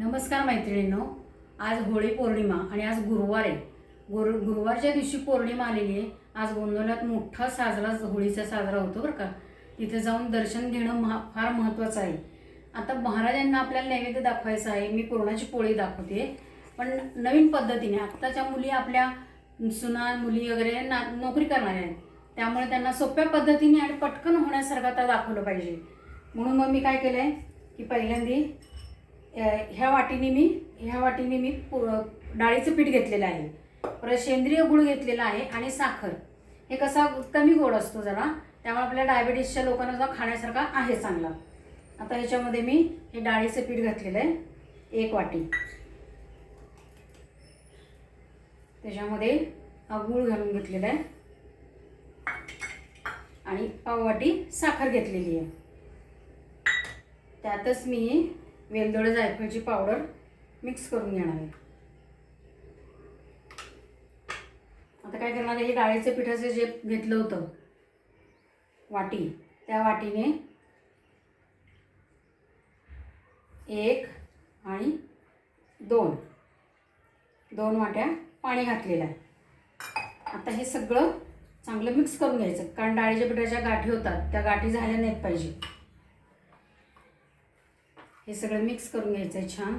नमस्कार मैत्रिणींनो. आज होळी पौर्णिमा आणि आज गुरुवार आहे. गुरु गुरुवारच्या दिवशी पौर्णिमा आलेली आहे. आज गोंधळात मोठा साजरा होळीचा साजरा होतो बरं का. तिथे जाऊन दर्शन घेणं महा फार महत्त्वाचं आहे. आता महाराजांना आपल्याला नैवेद्य दाखवायचं आहे. मी पुरणाची पोळी दाखवते. पण नवीन पद्धतीने आत्ताच्या मुली आपल्या सुना मुली वगैरे ना नोकरी करणाऱ्या आहेत. त्यामुळे त्यांना सोप्या पद्धतीने आणि पटकन होण्यासारखं आता दाखवलं पाहिजे. म्हणून मग मी काय केलं आहे की पहिल्यांदी ह्या वाटीने मी ह्या वाटीने मी डाळीचं पीठ घेतलेलं आहे. परत सेंद्रिय गूळ घेतलेला आहे आणि साखर. हे कसा कमी गोड असतो जरा त्यामुळे आपल्या डायबिटीसच्या लोकांना सुद्धा खाण्यासारखा आहे चांगला. आता ह्याच्यामध्ये मी हे डाळीचं पीठ घातलेलं आहे एक वाटी. त्याच्यामध्ये हा गूळ घालून घेतलेला आहे. आणि पाववाटी साखर घेतलेली आहे. त्यातच मी वेलदोडे जायफळची पावडर मिक्स करून घेणार आहे. आता काय करणार आहे? हे डाळीचे पिठाचं जे घेतलं होतं वाटी त्या वाटीने एक आणि दोन दोन वाट्या पाणी घातलेलं आहे. आता हे सगळं चांगलं मिक्स करून घ्यायचं. कारण डाळीच्या पिठाच्या गाठी होतात त्या गाठी झाल्या नाहीत पाहिजे. हे सगळं मिक्स करून घ्यायचं आहे छान.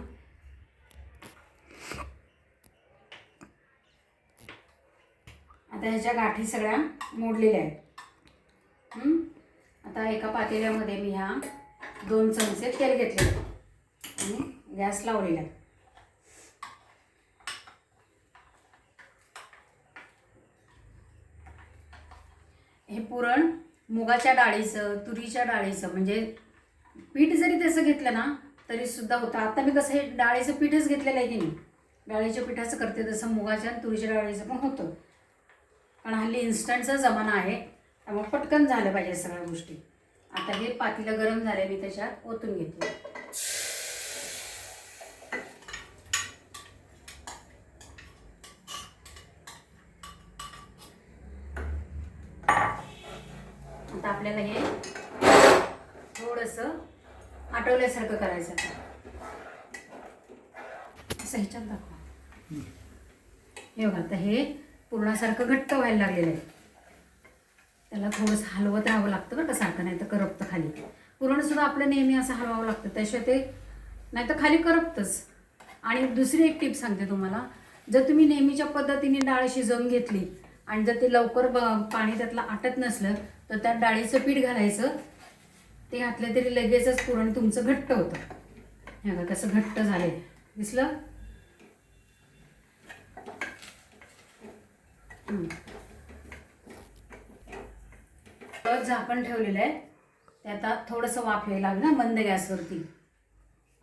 आता ह्याच्या गाठी सगळ्या मोडलेल्या आहेत. आता एका पातेल्यामध्ये मी ह्या दोन चमचे तेल घेतले आणि गॅस लावलेला आहे. हे पुरण मुगाच्या डाळीचं तुरीच्या डाळीचं म्हणजे पीठ जरी तसं घेतलं ना तरी सुद्धा होतं. आता मी कसं हे डाळीचं पीठच घेतलेलं आहे की नाही? डाळीच्या पिठाचं करते तसं मुगाच्या आणि तुरीच्या डाळीचं पण होतं. कारण हल्ली इन्स्टंटचा जमाना आहे. त्यामुळे पटकन झालं पाहिजे सगळ्या गोष्टी. आता हे पातीला गरम झाले मी त्याच्यात ओतून घेतो. आता आपल्याला हे थोडंसं आटवल्यासारखं करायचं. असं ह्याच्यात दाखवा. हे बघा आता हे पूर्णासारखं घट्ट व्हायला लागलेलं आहे. त्याला थोडंसं हलवत राहावं लागतं बरं का सारखं नाही तर करपतं खाली. पुरणसुद्धा आपलं नेहमी असं हलवावं लागतं. त्याशिवाय ते नाही तर खाली करपतंच. आणि दुसरी एक टिप सांगते तुम्हाला. जर तुम्ही नेहमीच्या पद्धतीने डाळ शिजवून घेतली आणि जर ते लवकर ब- पाणी त्यातलं आटत नसलं तर त्यात डाळीचं पीठ घालायचं. ते घातलं तरी लगेचच पुरण तुमचं घट्ट होतं. हे बघा कसं घट्ट झालंय. दिसलं? हम्म. झाकण ठेवलेलं आहे. ते आता थोडंसं वाफ यायला लागलं ना मंद गॅसवरती.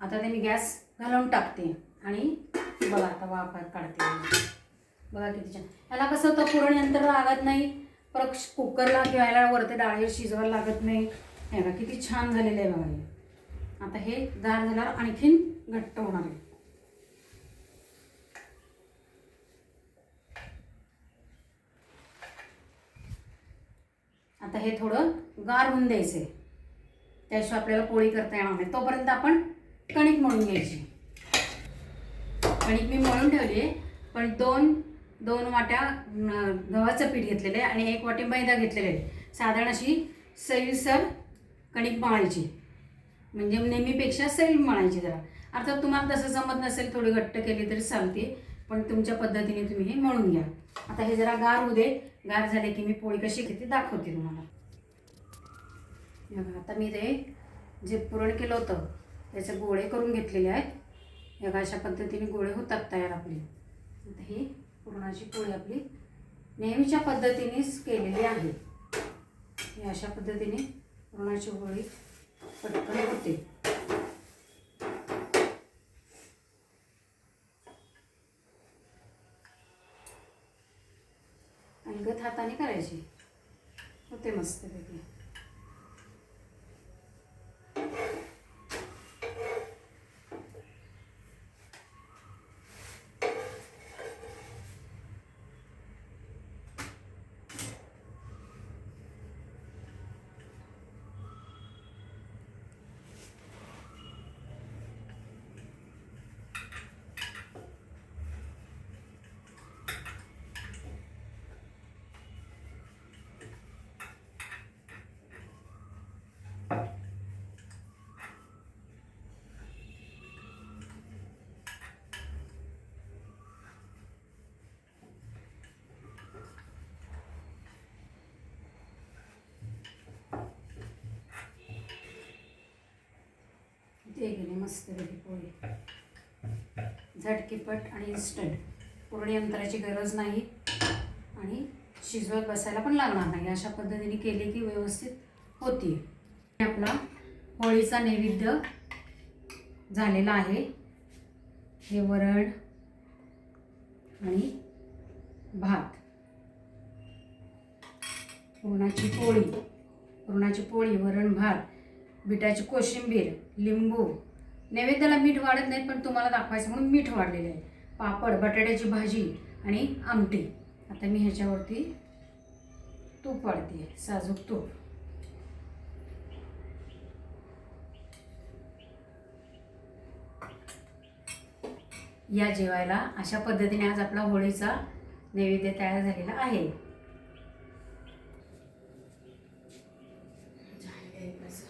आता ते मी गॅस घालून टाकते आणि बघा आता वाफ काढते. बघा किती छान. ह्याला कसं होतं पुरण यंत्र लागत नाही. परत कुकरला किंवा ह्याला वरती डाळी शिजवायला लागत नाही. हे बघा किती छान झालेलं आहे बघा हे. आता हे गार झाल्यावर आणखीन घट्ट होणार आहे. आता हे थोडं गार होऊन द्यायचं आहे त्याशिवाय आपल्याला पोळी करता येणार नाही. तोपर्यंत आपण कणिक मळून घ्यायची. कणिक मी मळून ठेवली आहे पण दोन दोन वाट्या गव्हाचं पीठ घेतलेलं आहे आणि एक वाटी मैदा घेतलेला आहे. साधारण अशी सैलसर कणिक मळायची. म्हणजे नेहमीपेक्षा सैल मळायची जरा. अर्थात तुम्हाला तसं जमत नसेल थोडी घट्ट केली तरी चालते पण तुमच्या पद्धतीने तुम्ही हे मळून घ्या. आता हे जरा गार होऊ दे. गार झाले की मी पोळी कशी घेते दाखवते तुम्हाला. आता मी ते जे पुरण केलं होतं त्याचे गोळे करून घेतलेले आहेत. या बघा, अशा पद्धतीने गोळे होतात तयार आपले. आता ही पुरणाची पोळी आपली नेहमीच्या पद्धतीनेच केलेली आहे. ही अशा पद्धतीने पुरणाची होळी पटकन होते. अंगत हाताने करायची. होते मस्तपैकी. फुगते गेली मस्त वेगळी पोळी. झटकीपट आणि इन्स्टंट पूर्ण यंत्राची गरज नाही. आणि शिजवत बसायला पण लागणार नाही. अशा पद्धतीने केली की व्यवस्थित होती. आपला होळीचा नैवेद्य झालेला आहे. हे वरण आणि भात. पुरणाची पोळी. पुरणाची पोळी वरण भात. बिटाची कोशिंबीर लिंबू. नैवेद्याला मीठ वाढत नाही पण तुम्हाला दाखवायचं म्हणून मीठ वाढलेलं आहे. पापड बटाट्याची भाजी आणि आमटी. आता मी ह्याच्यावरती तूप वाढते साजूक तूप. या जेवायला अशा पद्धतीने आज आपला होळीचा नैवेद्य तयार झालेला आहे.